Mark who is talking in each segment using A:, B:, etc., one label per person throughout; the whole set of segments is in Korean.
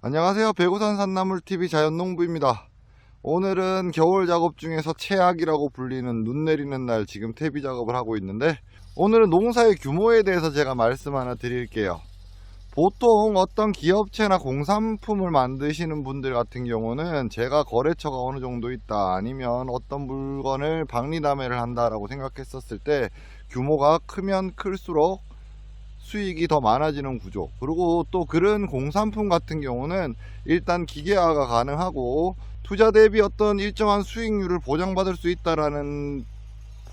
A: 안녕하세요. 배구산 산나물TV 자연농부입니다. 오늘은 겨울 작업 중에서 최악이라고 불리는 눈 내리는 날 지금 퇴비 작업을 하고 있는데 오늘은 농사의 규모에 대해서 제가 말씀 하나 드릴게요. 보통 어떤 기업체나 공산품을 만드시는 분들 같은 경우는 제가 거래처가 어느 정도 있다 아니면 어떤 물건을 박리담회를 한다라고 생각했었을 때 규모가 크면 클수록 수익이 더 많아지는 구조. 그리고 또 그런 공산품 같은 경우는 일단 기계화가 가능하고 투자 대비 어떤 일정한 수익률을 보장받을 수 있다라는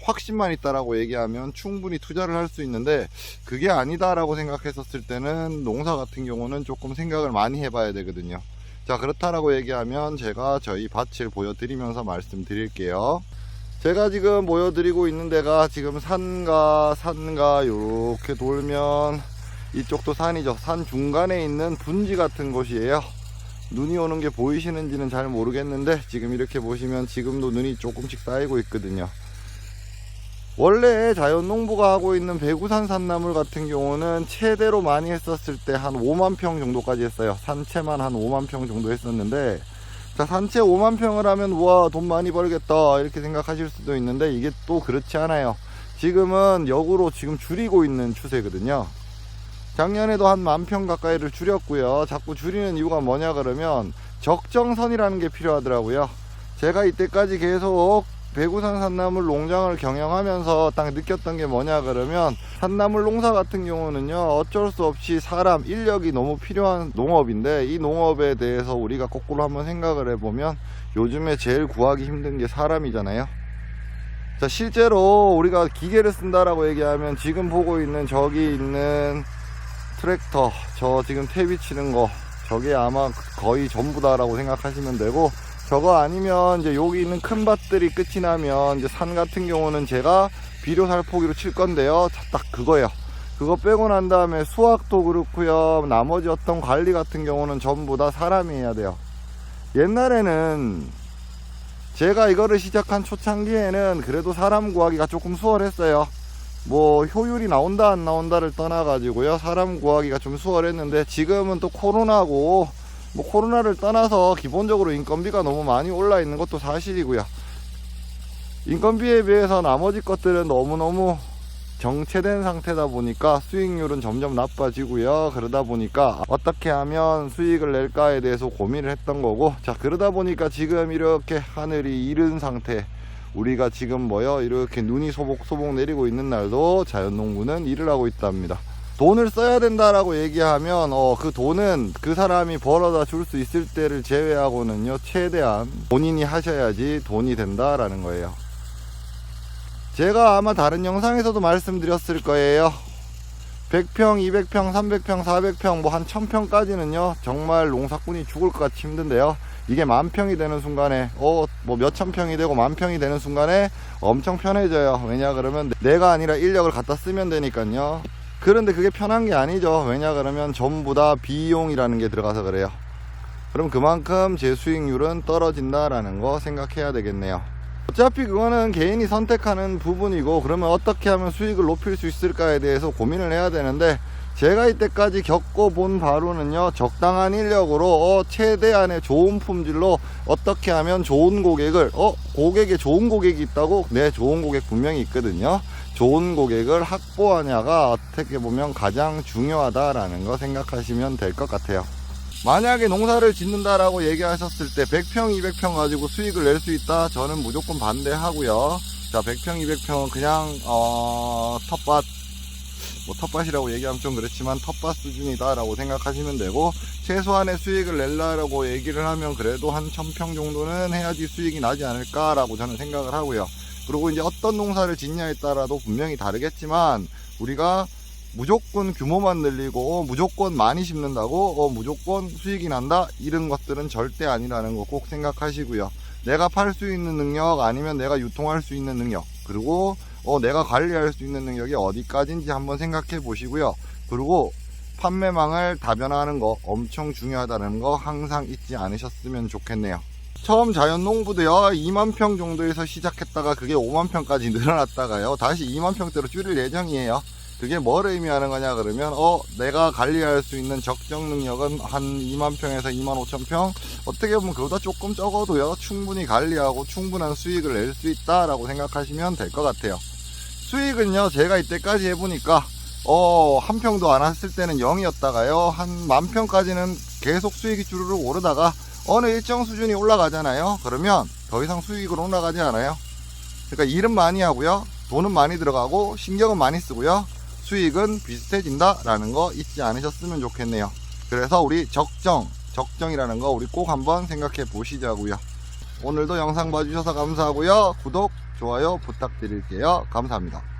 A: 확신만 있다라고 얘기하면 충분히 투자를 할 수 있는데 그게 아니다라고 생각했었을 때는 농사 같은 경우는 조금 생각을 많이 해봐야 되거든요. 자 그렇다라고 얘기하면 제가 저희 밭을 보여드리면서 말씀드릴게요. 제가 지금 보여드리고 있는 데가 지금 산과 산과 이렇게 돌면 이쪽도 산이죠. 산 중간에 있는 분지 같은 곳이에요. 눈이 오는 게 보이시는지는 잘 모르겠는데 지금 이렇게 보시면 지금도 눈이 조금씩 쌓이고 있거든요. 원래 자연농부가 하고 있는 배구산 산나물 같은 경우는 최대로 많이 했었을 때 한 5만 평 정도까지 했어요. 산채만 한 5만 평 정도 했었는데 자, 산채 5만 평을 하면 우와 돈 많이 벌겠다 이렇게 생각하실 수도 있는데 이게 또 그렇지 않아요. 지금은 역으로 지금 줄이고 있는 추세거든요. 작년에도 한 만 평 가까이를 줄였고요. 자꾸 줄이는 이유가 뭐냐 그러면 적정선이라는 게 필요하더라고요. 제가 이때까지 계속 배구산 산나물 농장을 경영하면서 딱 느꼈던 게 뭐냐 그러면 산나물 농사 같은 경우는요 어쩔 수 없이 사람 인력이 너무 필요한 농업인데 이 농업에 대해서 우리가 거꾸로 한번 생각을 해보면 요즘에 제일 구하기 힘든 게 사람이잖아요. 자 실제로 우리가 기계를 쓴다라고 얘기하면 지금 보고 있는 저기 있는 트랙터 저 지금 퇴비 치는 거 저게 아마 거의 전부다라고 생각하시면 되고 저거 아니면 이제 여기 있는 큰 밭들이 끝이 나면 이제 산 같은 경우는 제가 비료 살 포기로 칠 건데요. 딱 그거예요. 그거 빼고 난 다음에 수확도 그렇고요. 나머지 어떤 관리 같은 경우는 전부 다 사람이 해야 돼요. 옛날에는 제가 이거를 시작한 초창기에는 그래도 사람 구하기가 조금 수월했어요. 뭐 효율이 나온다 안 나온다를 떠나가지고요. 사람 구하기가 좀 수월했는데 지금은 또 코로나고 뭐 코로나를 떠나서 기본적으로 인건비가 너무 많이 올라 있는 것도 사실이고요. 인건비에 비해서 나머지 것들은 너무너무 정체된 상태다 보니까 수익률은 점점 나빠지고요. 그러다 보니까 어떻게 하면 수익을 낼까에 대해서 고민을 했던 거고, 자, 그러다 보니까 지금 이렇게 하늘이 이른 상태, 우리가 지금 뭐요? 이렇게 눈이 소복소복 내리고 있는 날도 자연농부는 일을 하고 있답니다. 돈을 써야 된다라고 얘기하면 어, 그 돈은 그 사람이 벌어다 줄 수 있을 때를 제외하고는요 최대한 본인이 하셔야지 돈이 된다라는 거예요. 제가 아마 다른 영상에서도 말씀드렸을 거예요. 100평, 200평, 300평, 400평 뭐 한 1000평까지는요 정말 농사꾼이 죽을 것 같이 힘든데요. 이게 만 평이 되는 순간에 어 뭐 몇천 평이 되고 만 평이 되는 순간에 엄청 편해져요. 왜냐 그러면 내가 아니라 인력을 갖다 쓰면 되니까요 그런데 그게 편한 게 아니죠. 왜냐 그러면 전부 다 비용이라는 게 들어가서 그래요. 그럼 그만큼 제 수익률은 떨어진다라는 거 생각해야 되겠네요. 어차피 그거는 개인이 선택하는 부분이고 그러면 어떻게 하면 수익을 높일 수 있을까에 대해서 고민을 해야 되는데 제가 이때까지 겪어본 바로는요 적당한 인력으로 어, 최대한의 좋은 품질로 어떻게 하면 좋은 고객을 어 고객에 좋은 고객이 있다고 네 좋은 고객 분명히 있거든요 좋은 고객을 확보하냐가 어떻게 보면 가장 중요하다라는 거 생각하시면 될 것 같아요. 만약에 농사를 짓는다라고 얘기하셨을 때 100평, 200평 가지고 수익을 낼 수 있다? 저는 무조건 반대하고요. 자, 100평, 200평은 그냥 어, 텃밭 뭐 텃밭이라고 얘기하면 좀 그렇지만 텃밭 수준이다라고 생각하시면 되고 최소한의 수익을 낼라고 얘기를 하면 그래도 한 1000평 정도는 해야지 수익이 나지 않을까라고 저는 생각을 하고요. 그리고 이제 어떤 농사를 짓냐에 따라도 분명히 다르겠지만 우리가 무조건 규모만 늘리고 어, 무조건 많이 심는다고 어, 무조건 수익이 난다 이런 것들은 절대 아니라는 거 꼭 생각하시고요. 내가 팔 수 있는 능력 아니면 내가 유통할 수 있는 능력 그리고 어, 내가 관리할 수 있는 능력이 어디까지인지 한번 생각해 보시고요. 그리고 판매망을 다변화하는 거 엄청 중요하다는 거 항상 잊지 않으셨으면 좋겠네요 처음 자연농부도요 2만 평 정도에서 시작했다가 그게 5만 평까지 늘어났다가요 다시 2만 평대로 줄일 예정이에요. 그게 뭘 의미하는 거냐 그러면 어 내가 관리할 수 있는 적정 능력은 한 2만 평에서 2만 5천 평? 어떻게 보면 그보다 조금 적어도요 충분히 관리하고 충분한 수익을 낼 수 있다 라고 생각하시면 될 것 같아요. 수익은요 제가 이때까지 해보니까 어 한 평도 안 왔을 때는 0이었다가요 한 만 평까지는 계속 수익이 주르륵 오르다가 어느 일정 수준이 올라가잖아요. 그러면 더 이상 수익으로 올라가지 않아요. 그러니까 일은 많이 하고요. 돈은 많이 들어가고 신경은 많이 쓰고요. 수익은 비슷해진다 라는 거 잊지 않으셨으면 좋겠네요. 그래서 우리 적정 적정이라는 거 우리 꼭 한번 생각해 보시자고요. 오늘도 영상 봐주셔서 감사하고요. 구독 좋아요 부탁드릴게요. 감사합니다